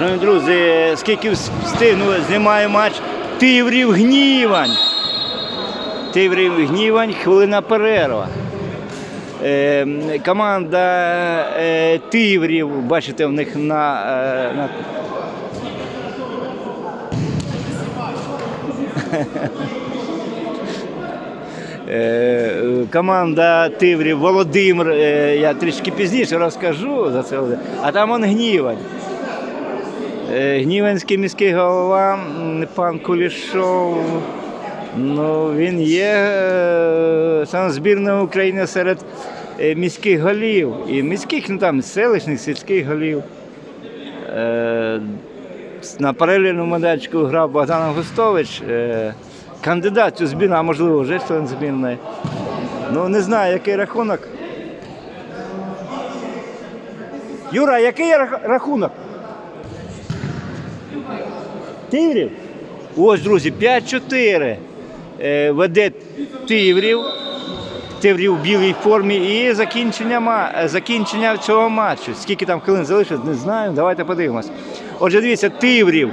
Шановні друзі, скільки встигну, знімаю матч Тиврів Гнівань. Тиврів Гнівань, хвилина перерва. Е, команда е, Тиврів, бачите, в них на, е, на Е, команда Тиврів Володимир, е, я трішки пізніше розкажу за це. А там он Гнівань. Е, Гніванський міський голова пан Кулішов. Ну, він є е, сам збірна України серед е, міських голів. І міських, ну там селищних, сільських голів. На паралельному майданчику грав Богдан Августович, е, кандидат у збірну, а можливо вже член збірної. Ну не знаю, який рахунок. Юра, який рах- рахунок? Тиврів? Ось, друзі, 5-4. Е, веде Тиврів. Тиврів в білій формі і закінчення, е, закінчення цього матчу. Скільки там хвилин залишилось, не знаю. Давайте подивимось. Отже, дивіться, Тиврів.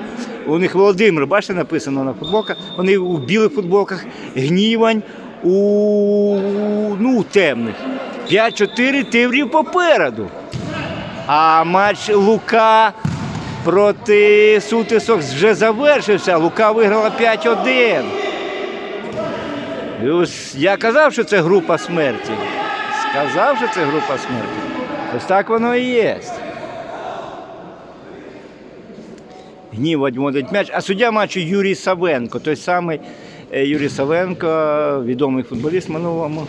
У них Володимир, бачите, написано на футболках. Вони у білих футболках, гнівань у ну, темних. 5-4 Тиврів попереду. А матч Лука проти Сутисок вже завершився. Лука виграла 5-1. Ось Я казав, що це група смерті. Сказав, що це група смерті. Ось так воно і є. Гнів відводить м'яч. А суддя матчу Юрій Савенко. Той самий е, Юрій Савенко, відомий футболіст минулому.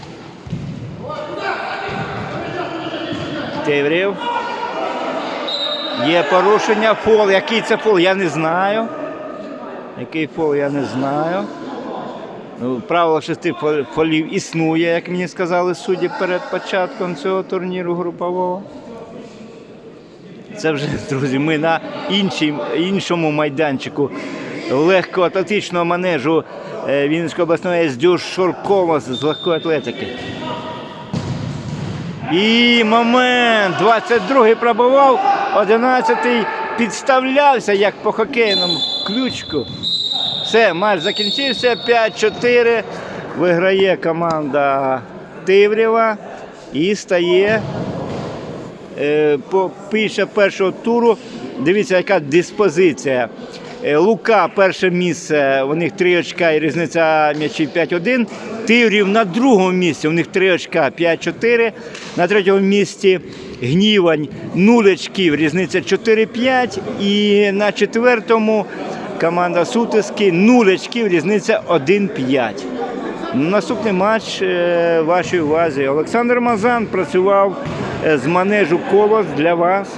Теврів. Є порушення фол. Який це фол, я не знаю. Який фол, я не знаю. Ну, правило шести фо- фолів існує, як мені сказали судді перед початком цього турніру групового. Це вже, друзі, ми на іншій, іншому майданчику легкоатлетичного манежу е, Вінницької обласної СДЮ Шуркова з легкої атлетики. І момент. 22-й пробував, 11-й підставлявся, як по хокейному ключку. Все, матч закінчився. 5-4. Виграє команда Тиврєва і стає е, по після першого туру. Дивіться, яка диспозиція. Е, Лука перше місце, у них 3 очка і різниця м'ячів 5-1. Тиврів на другому місці, у них 3 очка 5-4. На третьому місці Гнівань 0 очків, різниця 4-5. І на четвертому команда Сутиски 0 очків, різниця 1-5. Наступний матч е, вашій увазі. Олександр Мазан працював е, з манежу колос для вас.